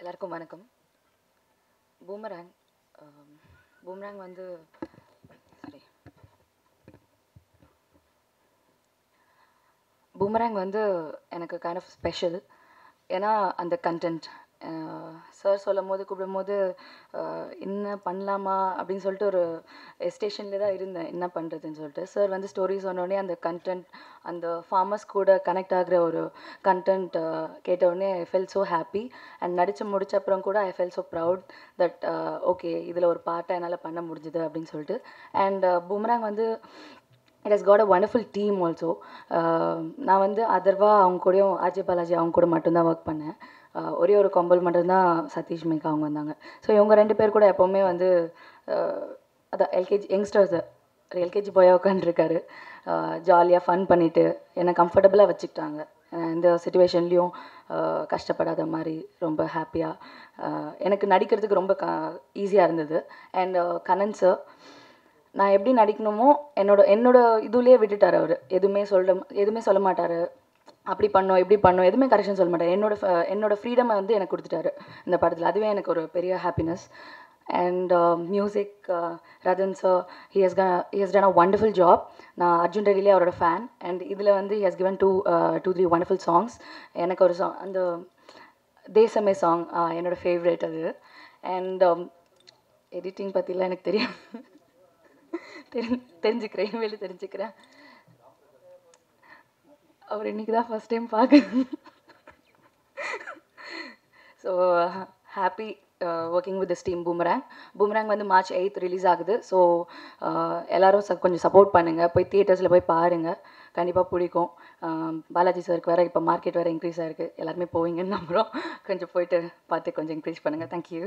எல்லாருக்கும் வணக்கம். Boomerang boomerang வந்து சாரி பூமராங் வந்து எனக்கு கைண்ட் ஆஃப் ஸ்பெஷல் ஏன்னா அந்த கண்டென்ட் சார் சொல்லும் போது கூப்பிடும்போது என்ன பண்ணலாமா? அப்படின்னு சொல்லிட்டு ஒரு எஸ்டேஷன்ல தான் இருந்தேன். என்ன பண்ணுறதுன்னு சொல்லிட்டு. சார் வந்து ஸ்டோரி சொன்னோடனே அந்த கண்டென்ட் அந்த ஃபார்மர்ஸ் கூட கனெக்ட் ஆகிற ஒரு கண்டென்ட் கேட்டவுடனே I felt so happy and நடித்து முடிச்ச அப்புறம் கூட I felt so proud that okay இதில் ஒரு பாட்டை என்னால் பண்ண முடிஞ்சுது. அப்படின்னு சொல்லிட்டு. அண்ட் பூமராங் வந்து it has got a wonderful team also நான் வந்து அதர்வா அவங்க கூடயும் அஜய் பாலாஜி அவங்க கூட மட்டும்தான் ஒர்க் பண்ணேன். Uh, ஒரே ஒரு கொம்பல் மட்டும்தான் சதீஷ் மேக்கா அவங்க வந்தாங்க. ஸோ இவங்க ரெண்டு பேர் கூட எப்போவுமே வந்து uh, அதான் எல்கேஜி யங்ஸ்டர்ஸ் எல்கேஜி போய் உட்காந்துருக்காரு ஜாலியாக uh, ஃபன் பண்ணிவிட்டு என்னை கம்ஃபர்டபுளாக வச்சுக்கிட்டாங்க. இந்த சுச்சுவேஷன்லேயும் கஷ்டப்படாத மாதிரி ரொம்ப ஹாப்பியாக எனக்கு நடிக்கிறதுக்கு ரொம்ப க ஈஸியாக இருந்தது. அண்ட் கனன் சார் நான் எப்படி நடிக்கணுமோ என்னோட என்னோட இதுலேயே விட்டுட்டார் அவர். எதுவுமே சொல்ல எதுவுமே சொல்ல மாட்டார். அப்படி பண்ணோம் இப்படி பண்ணோம் எதுவுமே கரெக்ஷன் சொல்ல மாட்டார். என்னோட என்னோட ஃப்ரீடமை வந்து எனக்கு கொடுத்துட்டாரு இந்த படத்தில். அதுவே எனக்கு ஒரு பெரிய happiness and music Radhan sir he has he has done a wonderful job நான் அர்ஜுன் ரெடிலே அவரோட ஃபேன் அண்ட் இதில் வந்து he has given two two three wonderful songs எனக்கு ஒரு சாங் அந்த தேசமே சாங் uh, என்னோட ஃபேவரேட் அது. அண்ட் எடிட்டிங் பற்றிலாம் எனக்கு தெரியும் தெரி தெரிஞ்சுக்கிறேன் இனிமேல் தெரிஞ்சுக்கிறேன். அவர் இன்னைக்கு தான் ஃபஸ்ட் டைம் பார்க்குறேன் so happy working with team Boomerang Boomerang வந்து மார்ச் எயித் ரிலீஸ் ஆகுது. ஸோ uh, எல்லோரும் ச- கொஞ்சம் சப்போர்ட் பண்ணுங்கள் போய் தியேட்டர்ஸில் போய் பாருங்கள் கண்டிப்பாக பிடிக்கும். Um, பாலாஜி சாருக்கு வேறு இப்போ மார்க்கெட் வேறு இன்க்ரீஸ் ஆகிருக்கு எல்லாருமே போவீங்கன்னு நம்புகிறோம் கொஞ்சம் போயிட்டு பார்த்து கொஞ்சம் இன்க்ரீஸ் பண்ணுங்கள் தேங்க்யூ